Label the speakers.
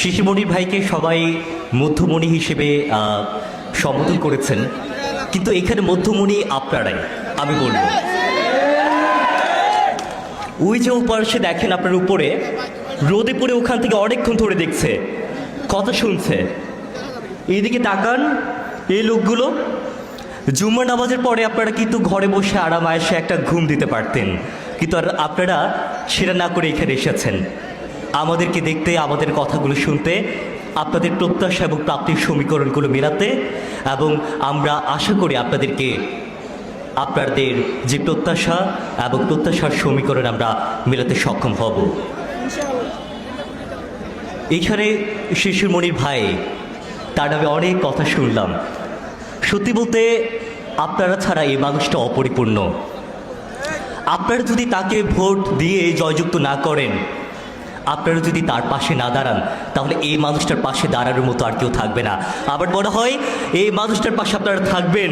Speaker 1: শিশুমণি ভাইকে সবাই মধ্যমণি হিসেবে সম্বোধন করেছেন। কিন্তু এখানে মধ্যমণি আপনারাই, আমি বলব। ওই যে উপাসে দেখেন আপনার উপরে, রোদে পড়ে ওখান থেকে অনেকক্ষণ ধরে দেখছে, কথা শুনছে। এইদিকে তাকান, এই লোকগুলো জুম্মা নামাজের পরে আপনারা কিন্তু ঘরে বসে আরাম আয়েসে একটা ঘুম দিতে পারতেন। কিন্তু আর আপনারা সেটা না করে এখানে এসেছেন। আমাদেরকে দেখতে, আমাদের কথাগুলো শুনতে, আপনাদের প্রত্যাশা এবং প্রাপ্তির সমীকরণগুলো মেলাতে এবং আমরা আশা করি আপনাদেরকে আপনাদের যে প্রত্যাশা এবং প্রত্যাশার সমীকরণ আমরা মেলাতে সক্ষম হব। এইখানে শিশুমণির ভাই, তার নামে অনেক কথা শুনলাম। সত্যি বলতে, আপনারা ছাড়া এই মানুষটা অপরিপূর্ণ। আপনারা যদি তাকে ভোট দিয়ে জয়যুক্ত না করেন আপনারা যদি তার পাশে না দাঁড়ান, তাহলে এই মানুষটার পাশে দাঁড়ানোর মতো আর কেউ থাকবে না। আবার মনে হয়, এই মানুষটার পাশে আপনারা থাকবেন।